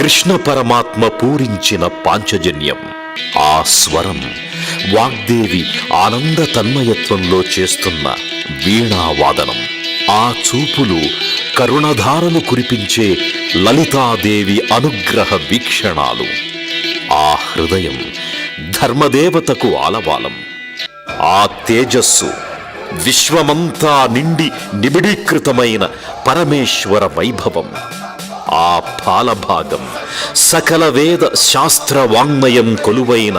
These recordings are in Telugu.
కృష్ణ పరమాత్మ పూరించిన పాంచజన్యం. ఆ స్వరం వాగ్దేవి ఆనంద తన్మయత్వంలో చేస్తున్న వీణావాదనం. ఆ చూపులు కరుణధారలు కురిపించే లలితాదేవి అనుగ్రహ వీక్షణాలు. ఆ హృదయం ధర్మదేవతకు ఆలవాలం ఆ తేజస్సు విశ్వమంతా నిండి నిబిడీకృతమైన పరమేశ్వర వైభవం. ఆ పాలభాగం సకల వేద శాస్త్ర వాంగ్మయం కొలువైన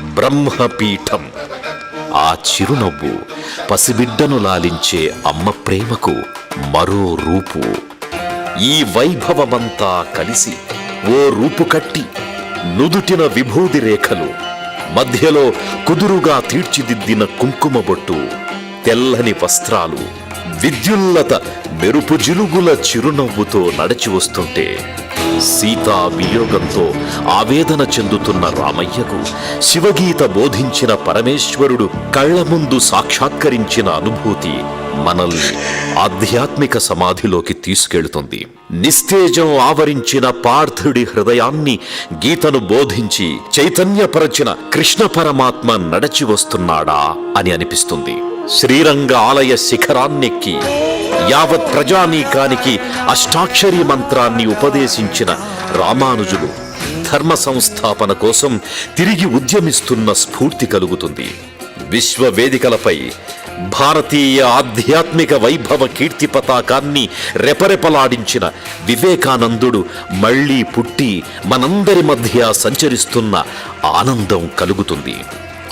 బ్రహ్మపీఠం. ఆ చిరునవ్వు పసిబిడ్డను లాలించే అమ్మ ప్రేమకు మరో రూపు. ఈ వైభవమంతా కలిసి ఓ రూపు కట్టి నుదుటిన విభూది రేఖలు మధ్యలో కుదురుగా తీర్చిదిద్దిన కుంకుమ బొట్టు తెల్లని వస్త్రాలు విద్యుల్లత మెరుపు జిలుగుల చిరునవ్వుతో నడిచి వస్తుంటే సీతా వియోగంతో ఆవేదన చెందుతున్న రామయ్యకు శివగీత బోధించిన పరమేశ్వరుడు కళ్ళ ముందు సాక్షాత్కరించిన అనుభూతి మనల్ని ఆధ్యాత్మిక సమాధిలోకి తీసుకెళ్తుంది. నిస్తేజం ఆవరించిన పార్థుడి హృదయాన్ని గీతను బోధించి చైతన్యపరచిన కృష్ణ పరమాత్మ నడచి వస్తున్నాడా అని అనిపిస్తుంది. శ్రీరంగ ఆలయ శిఖరాన్నెక్కి యావత్ ప్రజానీకానికి అష్టాక్షరి మంత్రాన్ని ఉపదేశించిన రామానుజులు ధర్మ సంస్థాపన కోసం తిరిగి ఉద్యమిస్తున్న స్ఫూర్తి కలుగుతుంది. విశ్వ వేదికలపై భారతీయ ఆధ్యాత్మిక వైభవ కీర్తి పతాకాన్ని రెపరెపలాడించిన వివేకానందుడు మళ్ళీ పుట్టి మనందరి మధ్య సంచరిస్తున్న ఆనందం కలుగుతుంది.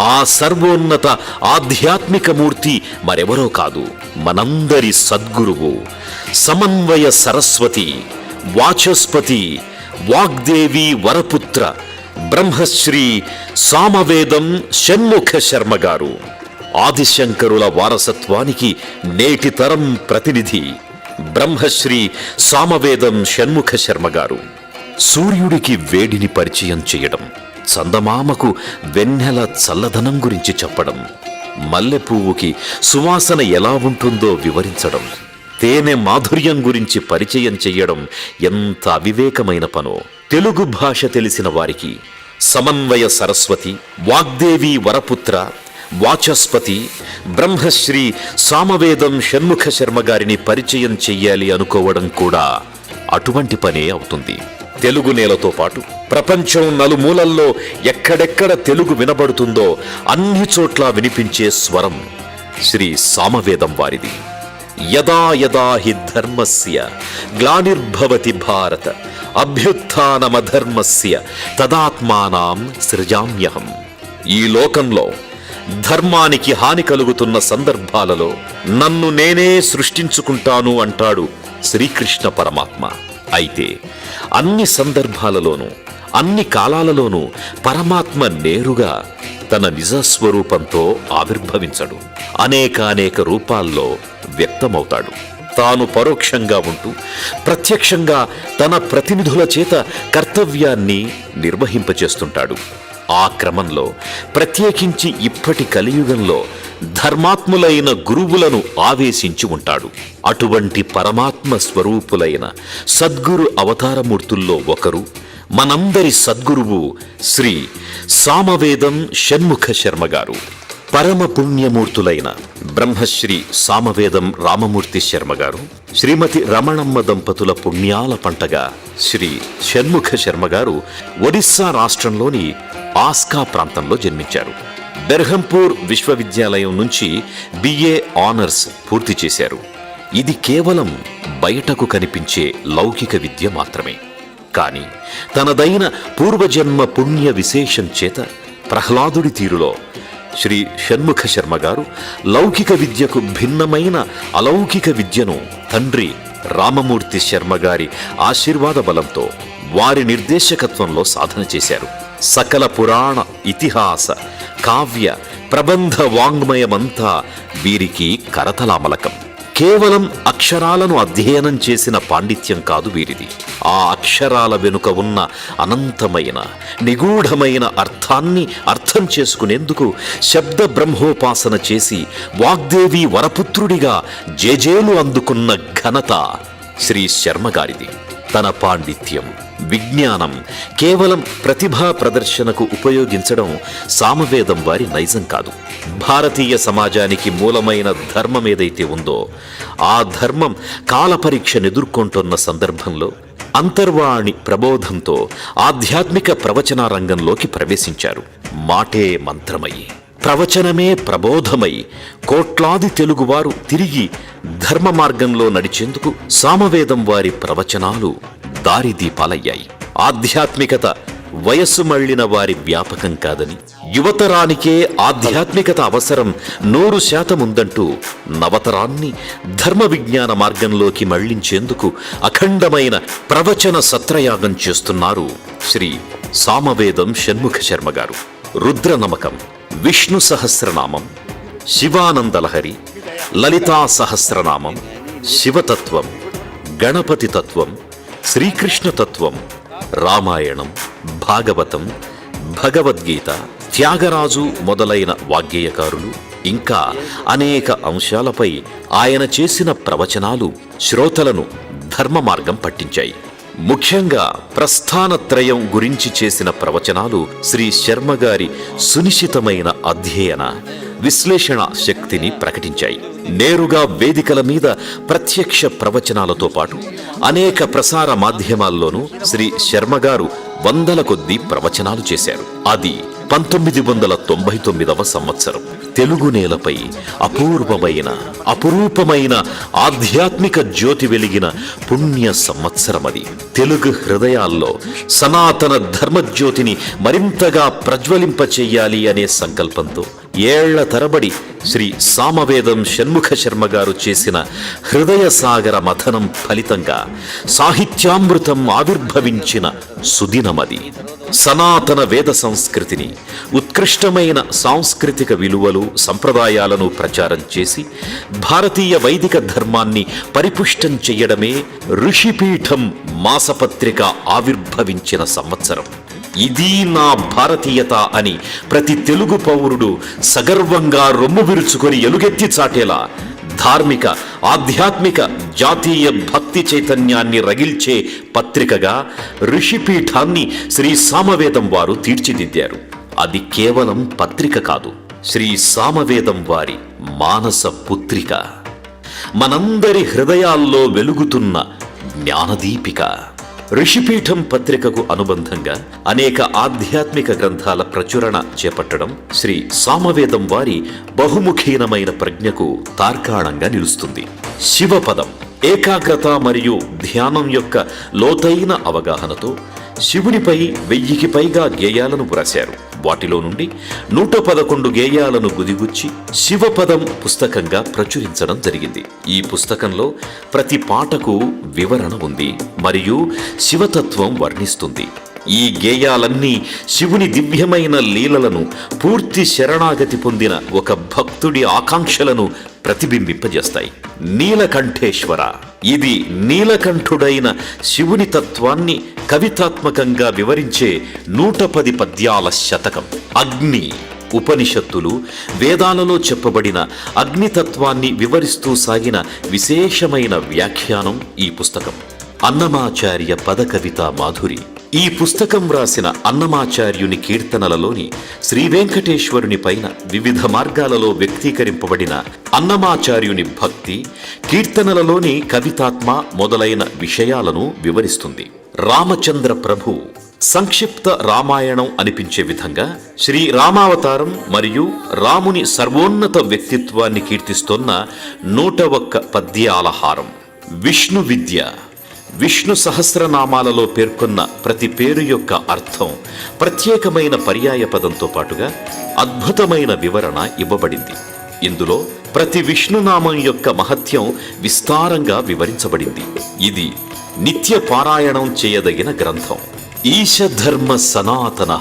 ఆ సర్వోన్నత ఆధ్యాత్మిక మూర్తి మరెవరో కాదు మనందరి సద్గురువు సమన్వయ సరస్వతి వాచస్పతి వాగ్దేవి వరపుత్ర బ్రహ్మశ్రీ సామవేదం షణ్ముఖ శర్మ గారు. ఆదిశంకరుల వారసత్వానికి నేటి తరం ప్రతినిధి బ్రహ్మశ్రీ సామవేదం షణ్ముఖ శర్మ గారు. సూర్యుడికి వేడిని పరిచయం చేయడం చందమామకు వెన్నెల చల్లదనం గురించి చెప్పడం మల్లె పువ్వుకి సువాసన ఎలా ఉంటుందో వివరించడం తేనె మాధుర్యం గురించి పరిచయం చెయ్యడం ఎంత అవివేకమైన పనో. తెలుగు భాష తెలిసిన వారికి సమన్వయ సరస్వతి వాగ్దేవి వరపుత్ర వాచస్పతి బ్రహ్మశ్రీ సామవేదం షణ్ముఖ శర్మ గారిని పరిచయం చెయ్యాలి అనుకోవడం కూడా అటువంటి పనే అవుతుంది. తెలుగు నేలతో పాటు ప్రపంచం నలుమూలల్లో ఎక్కడెక్కడ తెలుగు వినబడుతుందో అన్ని చోట్ల వినిపించే స్వరం శ్రీ సామవేదం వారిది. యదా యదా హి ధర్మస్య గ్లానిర్భవతి భారత అభ్యుత్నమధర్మస్య తదాత్మానాం సృజామ్యహం. ఈ లోకంలో ధర్మానికి హాని కలుగుతున్న సందర్భాలలో నన్ను నేనే సృష్టించుకుంటాను అంటాడు శ్రీకృష్ణ పరమాత్మ. అయితే అన్ని సందర్భాలలోనూ అన్ని కాలాలలోనూ పరమాత్మ నేరుగా తన నిజస్వరూపంతో ఆవిర్భవించడు. అనేకానేక రూపాల్లో వ్యక్తమవుతాడు. తాను పరోక్షంగా ఉంటూ ప్రత్యక్షంగా తన ప్రతినిధుల చేత కర్తవ్యాన్ని నిర్వహింపచేస్తుంటాడు. ఆ క్రమంలో ప్రత్యేకించి ఇప్పటి కలియుగంలో ధర్మాత్ములైన గురువులను ఆవేశించి ఉంటాడు. అటువంటి పరమాత్మ స్వరూపులైన సద్గురు అవతారమూర్తుల్లో ఒకరు. మనందరి సద్గురువు శ్రీ సామవేదం షణ్ముఖ శర్మ గారు. పరమ పుణ్యమూర్తులైన బ్రహ్మశ్రీ సామవేదం రామమూర్తి శర్మ గారు. శ్రీమతి రమణమ్మ దంపతుల పుణ్యాల పంటగా శ్రీ షణ్ముఖ శర్మ గారు ఒడిస్సా రాష్ట్రంలోని ఆస్కా ప్రాంతంలో జన్మించారు. బెర్హంపూర్ విశ్వవిద్యాలయం నుంచి బిఏ ఆనర్స్ పూర్తి చేశారు. ఇది కేవలం బయటకు కనిపించే లౌకిక విద్య మాత్రమే. కాని తనదైన పూర్వజన్మ పుణ్య విశేషం చేత ప్రహ్లాదుడి తీరులో శ్రీ షణ్ముఖ శర్మ గారు లౌకిక విద్యకు భిన్నమైన అలౌకిక విద్యను తండ్రి రామమూర్తి శర్మ గారి ఆశీర్వాద బలంతో వారి నిర్దేశకత్వంలో సాధన చేశారు. సకల పురాణ ఇతిహాస కావ్య ప్రబంధ వాంగ్మయమంతా వీరికి కరతలామలకం. కేవలం అక్షరాలను అధ్యయనం చేసిన పాండిత్యం కాదు వీరిది. ఆ అక్షరాల వెనుక ఉన్న అనంతమైన నిగూఢమైన అర్థాన్ని అర్థం చేసుకునేందుకు శబ్ద బ్రహ్మోపాసన చేసి వాగ్దేవి వరపుత్రుడిగా జేజేలు అందుకున్న ఘనత శ్రీ శర్మగారిది తన పాండిత్యం విజ్ఞానం కేవలం ప్రతిభా ప్రదర్శనకు ఉపయోగించడం సామవేదం వారి నైజం కాదు. భారతీయ సమాజానికి మూలమైన ధర్మం ఏదైతే ఉందో ఆ ధర్మం కాలపరీక్షను ఎదుర్కొంటున్న సందర్భంలో అంతర్వాణి ప్రబోధంతో ఆధ్యాత్మిక ప్రవచన రంగంలోకి ప్రవేశించారు. మాటే మంత్రమయ్యి. ప్రవచనమే ప్రబోధమై కోట్లాది తెలుగువారు తిరిగి ధర్మ మార్గంలో నడిచేందుకు సామవేదం వారి ప్రవచనాలు దారిదీపాలయ్యాయి. ఆధ్యాత్మికత వయస్సు మళ్ళిన వారి వ్యాపకం కాదని యువతరానికే ఆధ్యాత్మికత అవసరం నూరు శాతం ఉందంటూ నవతరాన్ని ధర్మ విజ్ఞాన మార్గంలోకి మళ్ళించేందుకు అఖండమైన ప్రవచన సత్రయాగం చేస్తున్నారు శ్రీ సామవేదం షణ్ముఖ శర్మ గారు. రుద్ర నమకం. విష్ణు సహస్రనామం శివానందలహరి లలితా సహస్రనామం శివతత్వం గణపతి తత్వం శ్రీకృష్ణతత్వం రామాయణం భాగవతం భగవద్గీత త్యాగరాజు మొదలైన వాగ్గేయకారులు ఇంకా అనేక అంశాలపై ఆయన చేసిన ప్రవచనాలు శ్రోతలను ధర్మ మార్గం పట్టించాయి. ముఖ్యంగా ప్రస్థానత్రయం గురించి చేసిన ప్రవచనాలు శ్రీ శర్మ గారి సునిశ్చితమైన అధ్యయన విశ్లేషణ శక్తిని ప్రకటించాయి. నేరుగా వేదికల మీద ప్రత్యక్ష ప్రవచనాలతో పాటు అనేక ప్రసార మాధ్యమాల్లోనూ శ్రీ శర్మ గారు వందల కొద్దీ ప్రవచనాలు చేశారు. అది పంతొమ్మిది వందల తొంభై తొమ్మిదవ సంవత్సరం. తెలుగు నేలపై అపూర్వమైన అపురూపమైన ఆధ్యాత్మిక జ్యోతి వెలిగిన పుణ్య సంవత్సరం అది తెలుగు హృదయాల్లో సనాతన ధర్మజ్యోతిని మరింతగా ప్రజ్వలింప చెయ్యాలి అనే సంకల్పంతో ఏళ్ళ తరబడి శ్రీ సామవేదం షణ్ముఖ శర్మ గారు చేసిన హృదయ సాగర మథనం ఫలితంగా సాహిత్యామృతం ఆవిర్భవించిన సుదినమది. సనాతన వేద సంస్కృతిని ఉత్కృష్టమైన సాంస్కృతిక విలువలు సంప్రదాయాలను ప్రచారం చేసి భారతీయ వైదిక ధర్మాన్ని పరిపుష్టం చెయ్యడమే ఋషిపీఠం మాసపత్రిక ఆవిర్భవించిన సంవత్సరం. ఇది నా భారతీయత అని ప్రతి తెలుగు పౌరుడు సగర్వంగా రొమ్ము విరుచుకొని ఎలుగెత్తి చాటేలా ధార్మిక ఆధ్యాత్మిక జాతీయ భక్తి చైతన్యాన్ని రగిల్చే పత్రికగా ఋషిపీఠాన్ని శ్రీ సామవేదం వారు తీర్చిదిద్దారు. అది కేవలం పత్రిక కాదు శ్రీ సామవేదం వారి మానస పుత్రిక. మనందరి హృదయాల్లో వెలుగుతున్న జ్ఞానదీపిక. ఋషిపీఠం పత్రికకు అనుబంధంగా అనేక ఆధ్యాత్మిక గ్రంథాల ప్రచురణ చేపట్టడం శ్రీ సామవేదం వారి బహుముఖీనమైన ప్రజ్ఞకు తార్కాణంగా నిలుస్తుంది. శివపదం ఏకాగ్రత మరియు ధ్యానం యొక్క లోతైన అవగాహనతో శివునిపై వెయ్యికి పైగా గేయాలను వ్రాశారు. వాటిలో నుండి నూట పదకొండు గేయాలను గుదిగుచ్చి శివపదం పుస్తకంగా ప్రచురించడం జరిగింది. ఈ పుస్తకంలో ప్రతి పాటకు వివరణ ఉంది మరియు శివతత్వం వర్ణిస్తుంది. ఈ గేయాలన్నీ శివుని దివ్యమైన లీలలను పూర్తి శరణాగతి పొందిన ఒక భక్తుడి ఆకాంక్షలను ప్రతిబింబింపజేస్తాయి. నీలకంఠేశ్వర. ఇది నీలకంఠుడైన శివుని తత్వాన్ని కవితాత్మకంగా వివరించే నూట పది పద్యాల శతకం. అగ్ని. ఉపనిషత్తులు వేదాలలో చెప్పబడిన అగ్నితత్వాన్ని వివరిస్తూ సాగిన విశేషమైన వ్యాఖ్యానం ఈ పుస్తకం. అన్నమాచార్య పద కవిత మాధురి. ఈ పుస్తకం రాసిన అన్నమాచార్యుని కీర్తనలలోని శ్రీ వెంకటేశ్వరుని పైన వివిధ మార్గాలలో వ్యక్తీకరింపబడిన అన్నమాచార్యుని భక్తి కీర్తనలలోని కవితాత్మ మొదలైన విషయాలను వివరిస్తుంది. రామచంద్ర ప్రభు సంక్షిప్త రామాయణం అనిపించే విధంగా శ్రీ రామావతారం మరియు రాముని సర్వోన్నత వ్యక్తిత్వాన్ని కీర్తిస్తోన్న నూట ఒక్క పద్యాలహారం. విష్ణు విద్య విష్ణు సహస్రనామాలలో పేర్కొన్న ప్రతి పేరు యొక్క అర్థం ప్రత్యేకమైన పర్యాయ పదంతో పాటుగా అద్భుతమైన వివరణ ఇవ్వబడింది. ఇందులో ప్రతి విష్ణునామం యొక్క మహత్యం విస్తారంగా వివరించబడింది. ఇది నిత్య పారాయణం చేయదగిన గ్రంథం. ఈశధర్మ సనాతన.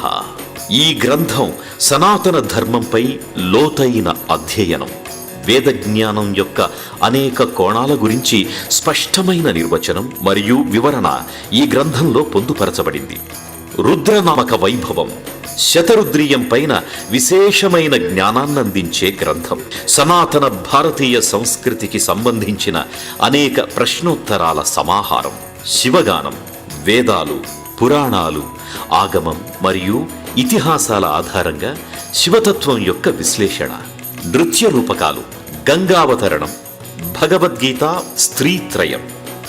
ఈ గ్రంథం సనాతన ధర్మంపై లోతైన అధ్యయనం. వేద జ్ఞానం యొక్క అనేక కోణాల గురించి స్పష్టమైన నిర్వచనం మరియు వివరణ ఈ గ్రంథంలో పొందుపరచబడింది. రుద్రనామక వైభవం శతరుద్రీయం పైన విశేషమైన జ్ఞానాన్నందించే గ్రంథం సనాతన భారతీయ సంస్కృతికి సంబంధించిన అనేక ప్రశ్నోత్తరాల సమాహారం శివగానం వేదాలు పురాణాలు ఆగమం మరియు ఇతిహాసాల ఆధారంగా శివతత్వం యొక్క విశ్లేషణ నృత్య రూపకాలు గంగావతరణం భగవద్గీత స్త్రీత్రయం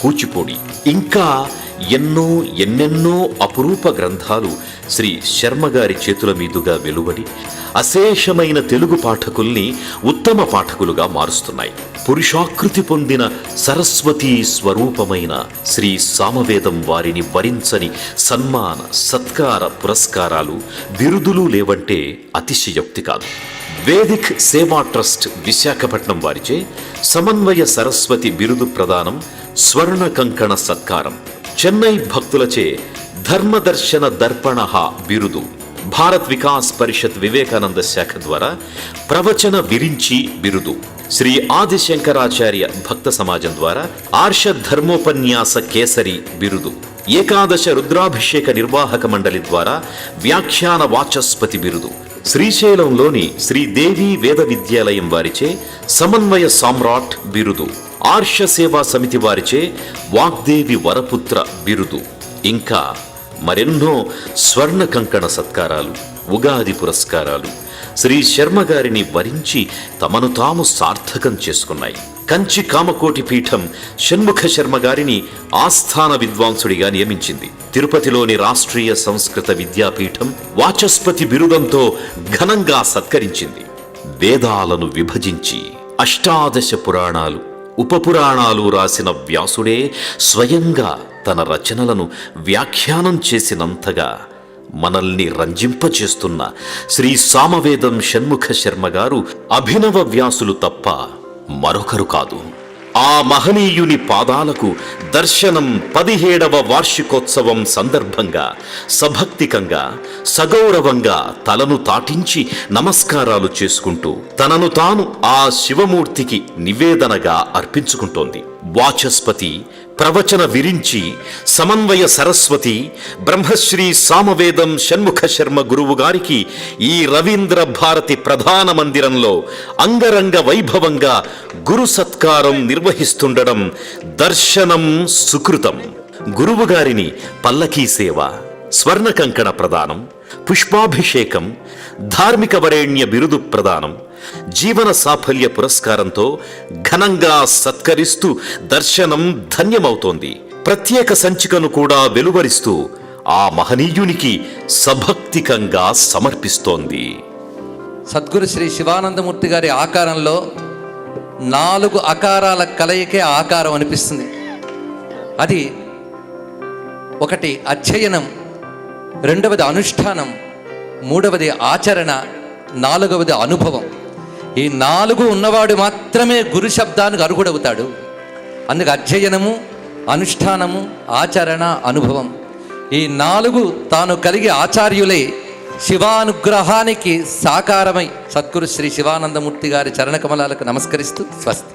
కూచిపూడి. ఇంకా ఎన్నో ఎన్నెన్నో అపురూప గ్రంథాలు శ్రీ శర్మ గారి చేతుల మీదుగా వెలువడి అశేషమైన తెలుగు పాఠకుల్ని ఉత్తమ పాఠకులుగా మారుస్తున్నాయి. పురుషాకృతి పొందిన సరస్వతీ స్వరూపమైన శ్రీ సామవేదం వారిని వరించని సన్మాన సత్కార పురస్కారాలు బిరుదులు లేవంటే అతిశయోక్తి కాదు. వేదిక్ సేవా ట్రస్ట్ విశాఖపట్నం వారిచే సమన్వయ సరస్వతి బిరుదు ప్రదానం స్వర్ణ కంకణ సత్కారం. చెన్నై భక్తులచే ధర్మదర్శన దర్పణ బిరుదు. భారత్ వికాస్ పరిషత్ వివేకానంద శాఖ ద్వారా ప్రవచన విరించి బిరుదు. శ్రీ ఆదిశంకరాచార్య భక్త సమాజం ద్వారా ఆర్ష ధర్మోపన్యాస కేసరి బిరుదు. ఏకాదశ రుద్రాభిషేక నిర్వాహక మండలి ద్వారా వ్యాఖ్యాన వాచస్పతి బిరుదు. శ్రీశైలంలోని శ్రీదేవి వేద విద్యాలయం వారిచే సమన్వయ సామ్రాట్ బిరుదు. ఆర్ష సేవా సమితి వారిచే వాగ్దేవి వరపుత్ర బిరుదు. ఇంకా మరెన్నో స్వర్ణ కంకణ సత్కారాలు ఉగాది పురస్కారాలు శ్రీ శర్మ గారిని వరించి తమను తాము సార్థకం చేసుకున్నాయి. కంచి కామకోటి పీఠం షణ్ముఖ శర్మ గారిని ఆస్థాన విద్వాంసుడిగా నియమించింది. తిరుపతిలోని రాష్ట్రీయ సంస్కృత విద్యాపీఠం వాచస్పతి బిరుదంతో ఘనంగా సత్కరించింది. వేదాలను విభజించి అష్టాదశ పురాణాలు ఉపపురాణాలు రాసిన వ్యాసుడే స్వయంగా తన రచనలను వ్యాఖ్యానం చేసినంతగా మనల్ని రంజింపచేస్తున్న శ్రీ సామవేదం షణ్ముఖ శర్మ గారు అభినవ వ్యాసులు తప్ప మరొకరు కాదు. ఆ మహనీయుని పాదాలకు దర్శనం పదిహేడవ వార్షికోత్సవం సందర్భంగా సభక్తికంగా సగౌరవంగా తలను తాటించి నమస్కారాలు చేసుకుంటూ తనను తాను ఆ శివమూర్తికి నివేదనగా అర్పించుకుంటోంది. వాచస్పతి ప్రవచన విరించి సమన్వయ సరస్వతి బ్రహ్మశ్రీ సామవేదం షణ్ముఖ శర్మ గురువు గారికి ఈ రవీంద్ర భారతి ప్రధాన మందిరంలో అంగరంగ వైభవంగా గురు సత్కారం నిర్వహిస్తుండడం దర్శనం సుకృతం. గురువుగారిని పల్లకీ సేవ స్వర్ణ కంకణ ప్రదానం పుష్పాభిషేకం ధార్మిక వరేణ్య బిరుదు ప్రదానం జీవన సాఫల్య పురస్కారంతో ఘనంగా సత్కరిస్తూ దర్శనం ధన్యమవుతోంది. ప్రత్యేక సంచికను కూడా వెలువరిస్తూ ఆ మహనీయునికి సభక్తికంగా సమర్పిస్తోంది. సద్గురు శ్రీ శివానందమూర్తి గారి ఆకారంలో నాలుగు ఆకారాల కలయికే ఆకారం అనిపిస్తుంది. అది ఒకటి అధ్యయనం రెండవది అనుష్ఠానం మూడవది ఆచరణ నాలుగవది అనుభవం. ఈ నాలుగు ఉన్నవాడు మాత్రమే గురు శబ్దానికి అర్హుడవుతాడు. అందుకు అధ్యయనము అనుష్ఠానము ఆచరణ అనుభవం. ఈ నాలుగు తాను కలిగి ఆచార్యులై శివానుగ్రహానికి సాకారమై సద్గురు శ్రీ శివానందమూర్తి గారి చరణకమలాలకు నమస్కరిస్తూ స్వస్తి.